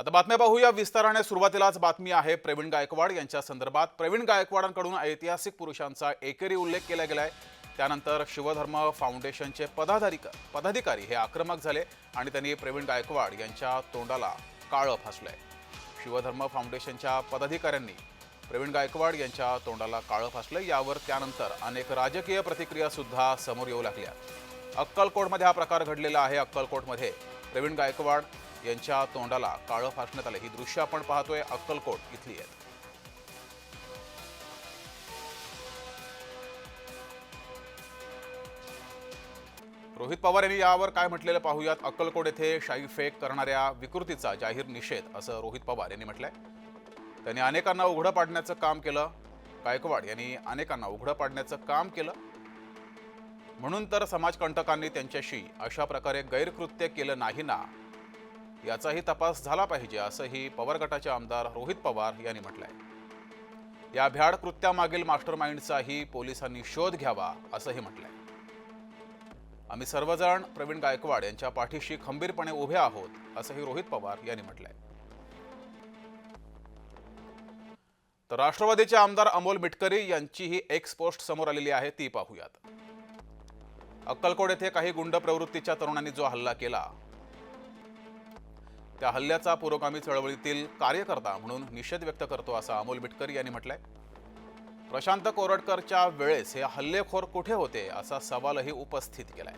आता बातम्या पाहूया. विस्ताराने सुरुवातीलाच बातमी आहे प्रवीण गायकवाड यांच्या संदर्भात. प्रवीण गायकवाडांकडून ऐतिहासिक पुरुषांचा एकेरी उल्लेख केला गेलाय. त्यानंतर शिवधर्म फाउंडेशनचे पदाधारी पदाधिकारी हे आक्रमक झाले आणि त्यांनी प्रवीण गायकवाड यांच्या तोंडाला काळं फासलंय. शिवधर्म फाउंडेशनच्या पदाधिकाऱ्यांनी प्रवीण गायकवाड यांच्या तोंडाला काळं फासलं यावर त्यानंतर अनेक राजकीय प्रतिक्रिया सुद्धा समोर येऊ लागल्या. अक्कलकोटमध्ये हा प्रकार घडलेला आहे. अक्कलकोटमध्ये प्रवीण गायकवाड यांच्या तोंडाला काळं फासण्यात आलं. ही दृश्य आपण पाहतोय अक्कलकोट इथली आहेत रोहित पवार यांनी यावर काय म्हटलेलं पाहूयात. अक्कलकोट येथे शाई फेक करणाऱ्या विकृतीचा जाहीर निषेध असं रोहित पवार यांनी म्हटलंय. त्यांनी अनेकांना उघडं पाडण्याचं काम केलं. गायकवाड यांनी अनेकांना उघडं पाडण्याचं काम केलं. म्हणून तर समाजकंटकांनी त्यांच्याशी अशा प्रकारे गैरकृत्य केलं नाही ना? याचाही तपास झाला पाहिजे असंही पवार गटाचे आमदार रोहित पवार यांनी म्हटलंय. या भ्याड कृत्यामागील मास्टर माइंडचाही पोलिसांनी शोध घ्यावा असंही म्हटलंय. आम्ही सर्वजण प्रवीण गायकवाड यांच्या पाठीशी खंबीरपणे उभे आहोत असंही रोहित पवार यांनी म्हटलंय. तर राष्ट्रवादीचे आमदार अमोल मिटकरी यांचीही एक्स पोस्ट समोर आलेली आहे ती पाहूयात. अक्कलकोट येथे काही गुंड प्रवृत्तीच्या तरुणांनी जो हल्ला केला त्या हल्ल्याचा पुरोगामी चळवळीतील कार्यकर्ता म्हणून निषेध व्यक्त करतो असं अमोल बिटकरी यांनी म्हटलंय. प्रशांत कोरटकरच्या वेळेस हे हल्लेखोर कुठे होते असा सवालही उपस्थित केलाय.